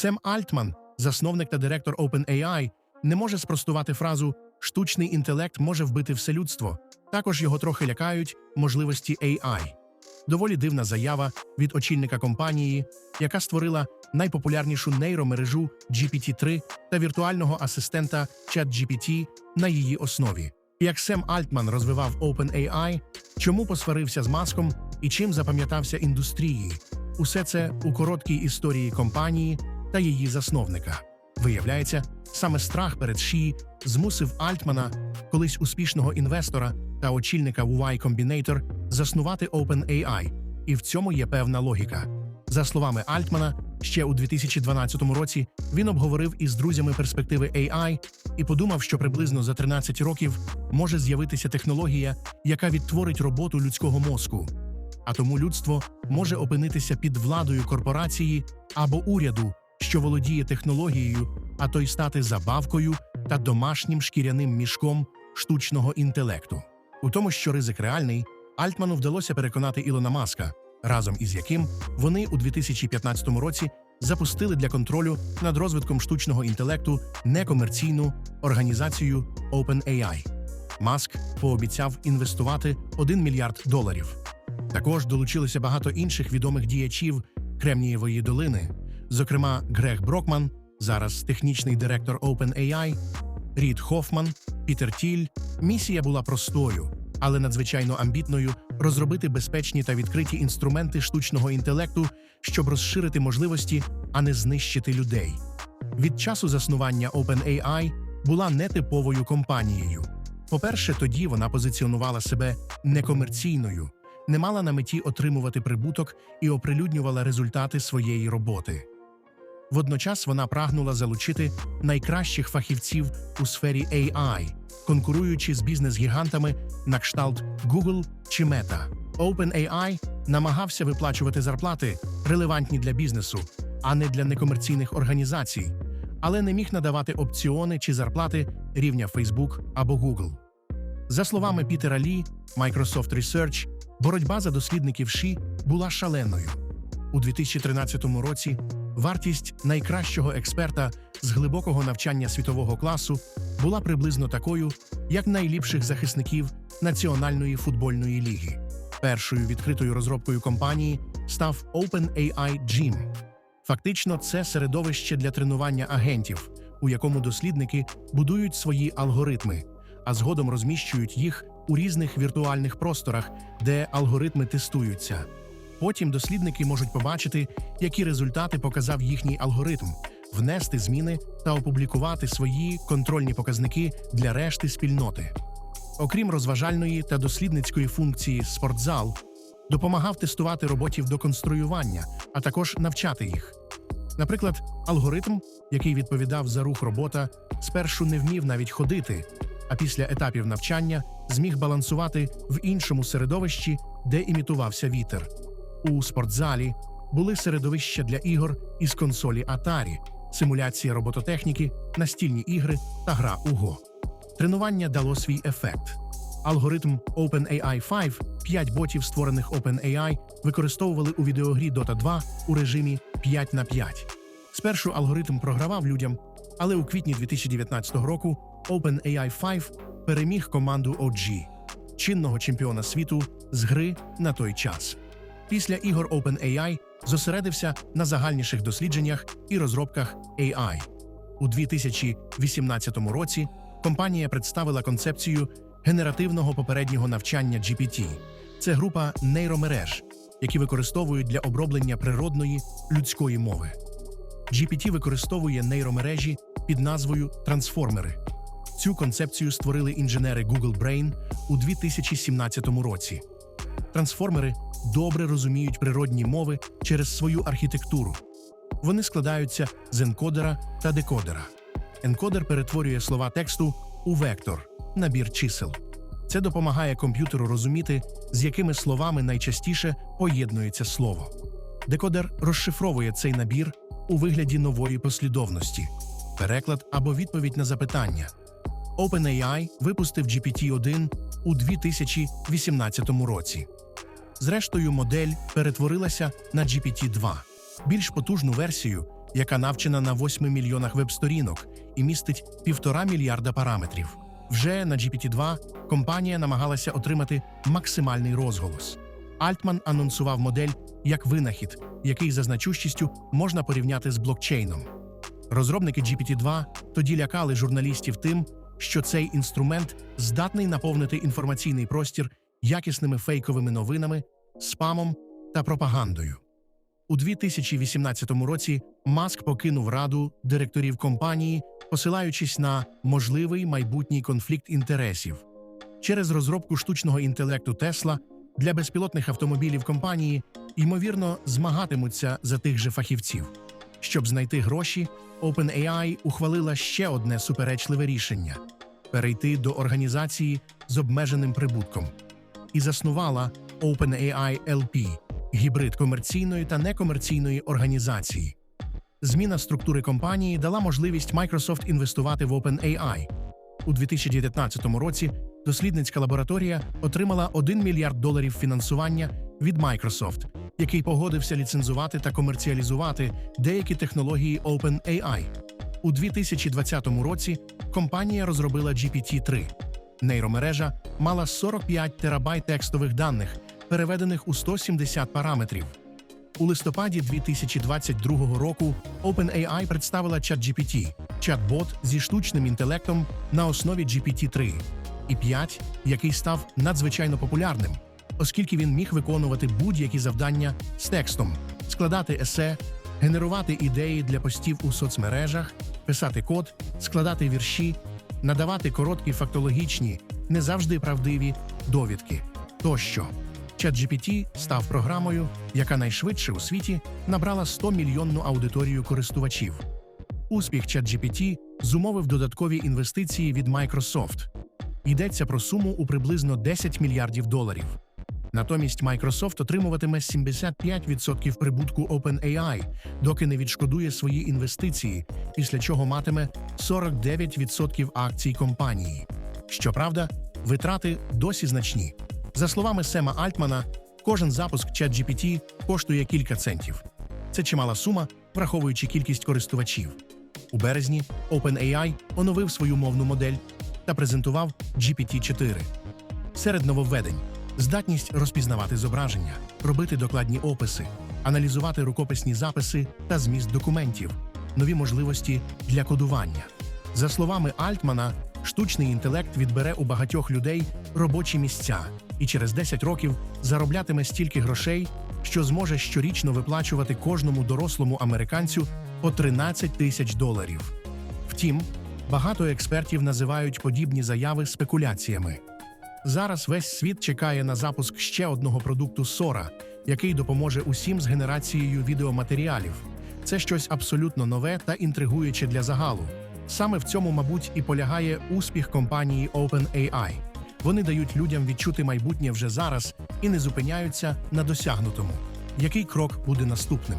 Сем Альтман, засновник та директор OpenAI, не може спростувати фразу штучний інтелект може вбити все людство. Також його трохи лякають можливості AI. Доволі дивна заява від очільника компанії, яка створила найпопулярнішу нейромережу GPT-3 та віртуального асистента ChatGPT на її основі. Як Сем Альтман розвивав OpenAI, чому посварився з маском і чим запам'ятався індустрії? Усе це у короткій історії компанії та її засновника. Виявляється, саме страх перед ШІ змусив Альтмана, колись успішного інвестора та очільника Y Combinator, заснувати OpenAI, і в цьому є певна логіка. За словами Альтмана, ще у 2012 році він обговорив із друзями перспективи AI і подумав, що приблизно за 13 років може з'явитися технологія, яка відтворить роботу людського мозку. А тому людство може опинитися під владою корпорації або уряду, що володіє технологією, а то й стати забавкою та домашнім шкіряним мішком штучного інтелекту. У тому, що ризик реальний, Альтману вдалося переконати Ілона Маска, разом із яким вони у 2015 році запустили для контролю над розвитком штучного інтелекту некомерційну організацію OpenAI. Маск пообіцяв інвестувати 1 мільярд доларів. Також долучилося багато інших відомих діячів Кремнієвої долини, зокрема Грег Брокман, зараз технічний директор OpenAI, Рід Хофман, Пітер Тіль. Місія була простою, але надзвичайно амбітною розробити безпечні та відкриті інструменти штучного інтелекту, щоб розширити можливості, а не знищити людей. Від часу заснування OpenAI була нетиповою компанією. По-перше, тоді вона позиціонувала себе некомерційною, не мала на меті отримувати прибуток і оприлюднювала результати своєї роботи. Водночас вона прагнула залучити найкращих фахівців у сфері AI, конкуруючи з бізнес-гігантами на кшталт Google чи Meta. OpenAI намагався виплачувати зарплати, релевантні для бізнесу, а не для некомерційних організацій, але не міг надавати опціони чи зарплати рівня Facebook або Google. За словами Пітера Лі, Microsoft Research, боротьба за дослідників ШІ була шаленою. У 2013 році вартість найкращого експерта з глибокого навчання світового класу була приблизно такою, як найліпших захисників Національної футбольної ліги. Першою відкритою розробкою компанії став OpenAI Gym. Фактично, це середовище для тренування агентів, у якому дослідники будують свої алгоритми, а згодом розміщують їх у різних віртуальних просторах, де алгоритми тестуються. Потім дослідники можуть побачити, які результати показав їхній алгоритм, внести зміни та опублікувати свої контрольні показники для решти спільноти. Окрім розважальної та дослідницької функції спортзал, допомагав тестувати роботів до конструювання, а також навчати їх. Наприклад, алгоритм, який відповідав за рух робота, спершу не вмів навіть ходити, а після етапів навчання зміг балансувати в іншому середовищі, де імітувався вітер. У спортзалі були середовища для ігор із консолі Atari, симуляція робототехніки, настільні ігри та гра у Go. Тренування дало свій ефект. Алгоритм OpenAI 5, 5 ботів, створених OpenAI, використовували у відеогрі Dota 2 у режимі 5 на 5. Спершу алгоритм програвав людям, але у квітні 2019 року OpenAI 5 переміг команду OG, чинного чемпіона світу з гри на той час. Після ігор OpenAI зосередився на загальніших дослідженнях і розробках AI. У 2018 році компанія представила концепцію генеративного попереднього навчання GPT. Це група нейромереж, які використовують для оброблення природної людської мови. GPT використовує нейромережі під назвою трансформери. Цю концепцію створили інженери Google Brain у 2017 році. Трансформери добре розуміють природні мови через свою архітектуру. Вони складаються з енкодера та декодера. Енкодер перетворює слова тексту у вектор набір чисел. Це допомагає комп'ютеру розуміти, з якими словами найчастіше поєднується слово. Декодер розшифровує цей набір у вигляді нової послідовності, переклад або відповідь на запитання. OpenAI випустив GPT-1 у 2018 році. Зрештою, модель перетворилася на GPT-2, більш потужну версію, яка навчена на 8 мільйонах веб-сторінок і містить півтора мільярда параметрів. Вже на GPT-2 компанія намагалася отримати максимальний розголос. Альтман анонсував модель як винахід, який за значущістю можна порівняти з блокчейном. Розробники GPT-2 тоді лякали журналістів тим, що цей інструмент здатний наповнити інформаційний простір якісними фейковими новинами, спамом та пропагандою. У 2018 році Маск покинув раду директорів компанії, посилаючись на можливий майбутній конфлікт інтересів. Через розробку штучного інтелекту Тесла для безпілотних автомобілів компанії ймовірно змагатимуться за тих же фахівців. Щоб знайти гроші, OpenAI ухвалила ще одне суперечливе рішення перейти до організації з обмеженим прибутком і заснувала OpenAI LP – гібрид комерційної та некомерційної організації. Зміна структури компанії дала можливість Microsoft інвестувати в OpenAI. У 2019 році дослідницька лабораторія отримала 1 мільярд доларів фінансування від Microsoft, який погодився ліцензувати та комерціалізувати деякі технології OpenAI. У 2020 році компанія розробила GPT-3. Нейромережа мала 45 терабайт текстових даних, переведених у 170 параметрів. У листопаді 2022 року OpenAI представила ChatGPT – чат-бот зі штучним інтелектом на основі GPT-3 і 5, який став надзвичайно популярним, оскільки він міг виконувати будь-які завдання з текстом, складати есе, генерувати ідеї для постів у соцмережах, писати код, складати вірші, надавати короткі фактологічні, не завжди правдиві довідки тощо. ChatGPT став програмою, яка найшвидше у світі набрала 100 мільйонну аудиторію користувачів. Успіх ChatGPT зумовив додаткові інвестиції від Microsoft. Йдеться про суму у приблизно 10 мільярдів доларів. Натомість Microsoft отримуватиме 75% прибутку OpenAI, доки не відшкодує свої інвестиції, після чого матиме 49% акцій компанії. Щоправда, витрати досі значні. За словами Сема Альтмана, кожен запуск ChatGPT коштує кілька центів. Це чимала сума, враховуючи кількість користувачів. У березні OpenAI оновив свою мовну модель та презентував GPT-4. Серед нововведень здатність розпізнавати зображення, робити докладні описи, аналізувати рукописні записи та зміст документів, нові можливості для кодування. За словами Альтмана, штучний інтелект відбере у багатьох людей робочі місця і через 10 років зароблятиме стільки грошей, що зможе щорічно виплачувати кожному дорослому американцю по 13 тисяч доларів. Втім, багато експертів називають подібні заяви спекуляціями. Зараз весь світ чекає на запуск ще одного продукту Сора, який допоможе усім з генерацією відеоматеріалів. Це щось абсолютно нове та інтригуюче для загалу. Саме в цьому, мабуть, і полягає успіх компанії OpenAI. Вони дають людям відчути майбутнє вже зараз і не зупиняються на досягнутому. Який крок буде наступним?